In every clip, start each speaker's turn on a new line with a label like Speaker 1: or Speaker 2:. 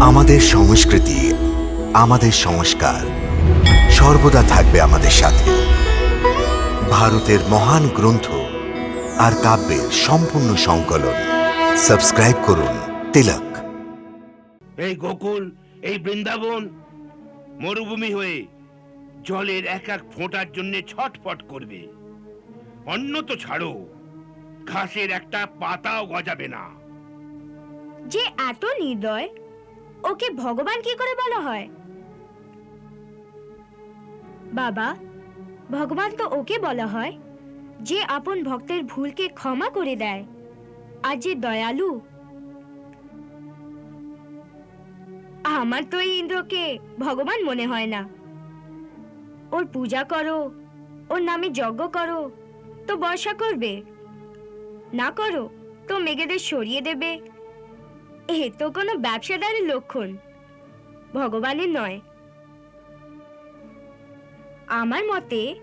Speaker 1: আমাদের সংস্কৃতি আমাদের সংস্কার সর্বদা থাকবে আমাদের সাথে। ভারতের মহান গ্রন্থ আর কাব্যের সম্পূর্ণ সংকলন। সাবস্ক্রাইব করুন তিলক।
Speaker 2: এই গোকুল এই বৃন্দাবন মরুভূমি হয়ে জলের এক এক ফোঁটার জন্য ছটফট করবে। অন্য তো ছাড়ো ঘাসের একটা পাতাও গজাবে না।
Speaker 3: যে এত নির্দয় ওকে ভগবান কি করে বলা হয়? বাবা, ভগবান তো ওকে বলা হয়, যে আপন ভক্তের ভুলকে ক্ষমা করে দেয়, আর যে দয়ালু। আমার তো এই ইন্দ্রকে ভগবান মনে হয় না। ওর পূজা করো, ওর নামে যজ্ঞ করো, তো বর্ষা করবে। না করো, তো মেঘেদের সরিয়ে দেবে এ তো কোনো ব্যবসাদারের লক্ষণ। ভগবানের নয়। আমার মতে,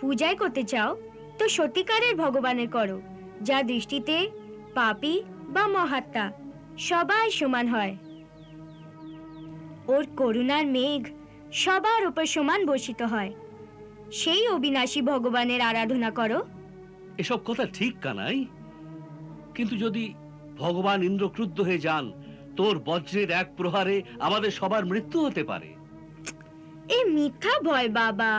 Speaker 3: পূজায় করতে চাও, তো সত্যিকারের ভগবানের করো, যা দৃষ্টিতে পাপি বা মহাত্মা সবাই সমান হয়। ওর করুণার মেঘ সবার উপর সমান বর্ষিত হয়। সেই অবিনাশী ভগবানের আরাধনা করো।
Speaker 4: এসব কথা ঠিক কানাই, কিন্তু যদি ভগবান ইন্দ্র ক্রুদ্ধ হয়ে যান। তোর বজ্রের এক প্রহারে আমাদের সবার মৃত্যু হতে পারে।
Speaker 3: এ মিথ্যা ভয়, বাবা।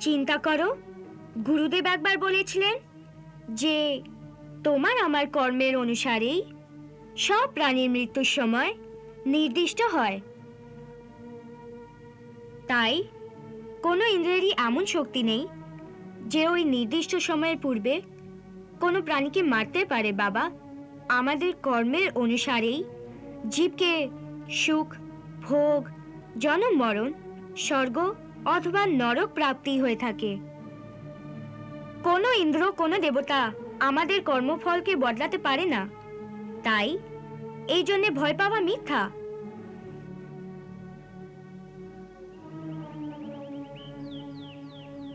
Speaker 3: চিন্তা করো, গুরুদেব একবার বলেছিলেন যে, তোমার আমার কর্মের অনুসারেই সব প্রাণীর মৃত্যুর সময় নির্দিষ্ট হয়। তাই কোনো ইন্দ্রেরই এমন শক্তি নেই যে ওই নির্দিষ্ট সময়ের পূর্বে কোনো প্রাণীকে মারতে পারে, বাবা। আমাদের কর্মের অনুসারেই জীবকে সুখ, ভোগ, জনমরণ, স্বর্গ অথবা নরক প্রাপ্তি হয়ে থাকে। কোনো ইন্দ্র, কোনো দেবতা আমাদের কর্মফলকে বদলাতে পারে না। তাই এই জন্যে ভয় পাওয়া মিথ্যা।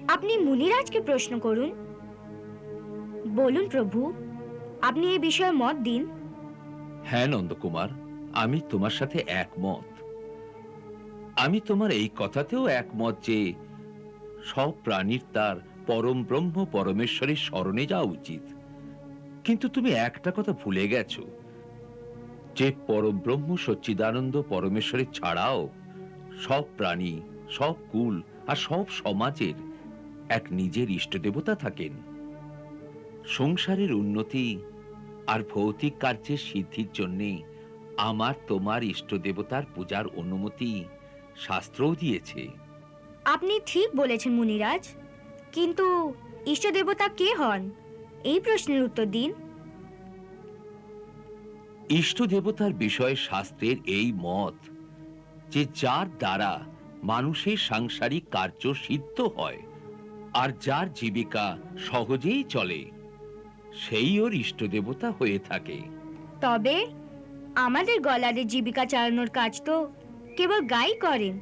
Speaker 3: আপনি মুনিরাজকে প্রশ্ন করুন। বলুন, প্রভু, আপনি এই বিষয়ে মত দিন।
Speaker 5: হ্যাঁ নন্দকুমার, আমি তোমার সাথে একমত। আমি তোমার এই কথাতেও একমত যে, সব প্রাণীর তার পরম ব্রহ্ম পরমেশ্বরের স্মরণে যাওয়া উচিত। কিন্তু তুমি একটা কথা ভুলে গেছো। যে পরম ব্রহ্ম সচ্চিদানন্দ পরমেশ্বরের ছাড়াও সব প্রাণী, সব কুল আর সব সমাজের এক নিজের ইষ্ট দেবতা থাকেন। সংসারের উন্নতি আর ভৌতিক কার্যের সিদ্ধির জন্যে আমার তোমার ইষ্ট দেবতার পূজার অনুমতি শাস্ত্রও দিয়েছে।
Speaker 3: আপনি ঠিক বলেছেন মুনিরাজ। কিন্তু ইষ্ট দেবতা কে হন? এই প্রশ্নের উত্তর দিন।
Speaker 5: ইষ্ট দেবতার বিষয়ে শাস্ত্রের এই মত যে যার দ্বারা মানুষের সাংসারিক কার্য সিদ্ধ হয় আর যার জীবিকা সহজেই চলে, সেই ওর ইষ্ট দেবতা হয়ে থাকে।
Speaker 3: তবে আমাদের গলাদের জীবিকা চালানোর কাজ তো কেবল গাই করেন।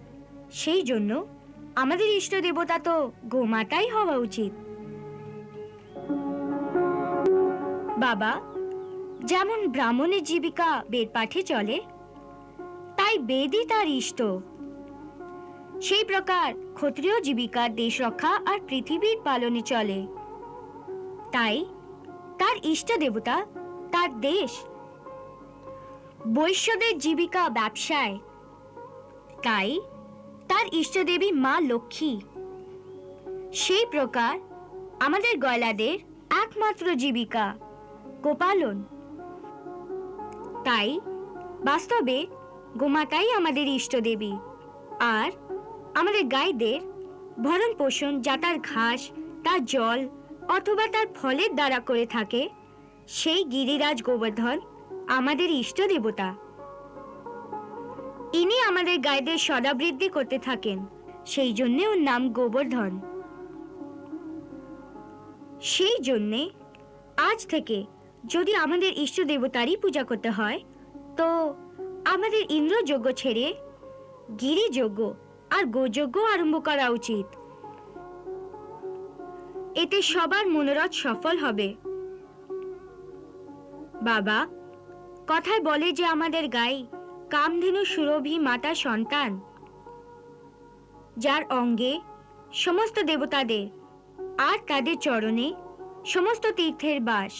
Speaker 3: সেই জন্য আমাদের ইষ্ট দেবতা তো গোমাতাই হওয়া উচিত। বাবা, যেমন ব্রাহ্মণের জীবিকা বেদ পাঠে চলে, তাই বেদই তার ইষ্ট। সেই প্রকার ক্ষত্রিয় জীবিকা দেশ রক্ষা আর পৃথিবীর পালনে চলে। তাই তার ইষ্ট দেবতা, তার দেশ বৈশ্যদের জীবিকা ব্যবসায়। তাই তার ইষ্টদেবী মা লক্ষ্মী। সেই প্রকার আমাদের গয়লাদের একমাত্র জীবিকা, গোপালন। তাই বাস্তবে গোমাতাই আমাদের ইষ্টদেবী আর আমাদের গাইদের ভরণ পোষণ যা তার ঘাস, তার জল অথবা তার ফলের দ্বারা করে থাকে, সেই গিরিরাজ গোবর্ধন আমাদের ইষ্ট দেবতা। ইনি আমাদের গাইদের সদাবৃদ্ধি করতে থাকেন, সেই জন্যে ওর নাম গোবর্ধন। সেই জন্যে আজ থেকে যদি আমাদের ইষ্ট দেবতারই পূজা করতে হয়, তো আমাদের ইন্দ্রযজ্ঞ ছেড়ে গিরিযজ্ঞ আর গোযজ্ঞ আরম্ভ করা উচিত। এতে সবার মনোরথ সফল হবে। বাবা, কথায় বলে যে আমাদের গাই কামধেনু সুরভি মাতা সন্তান, যার অঙ্গে সমস্ত দেবতাদের আর তাদের চরণে সমস্ত তীর্থের বাস।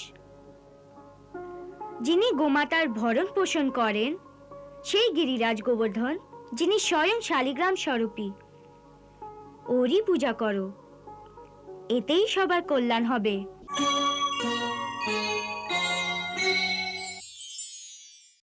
Speaker 3: যিনি গোমাতার ভরণ পোষণ করেন, সেই গিরিরাজ গোবর্ধন যিনি স্বয়ং শালিগ্রাম স্বরূপী। ওরই পূজা করো। এতেই সবার কল্যাণ হবে।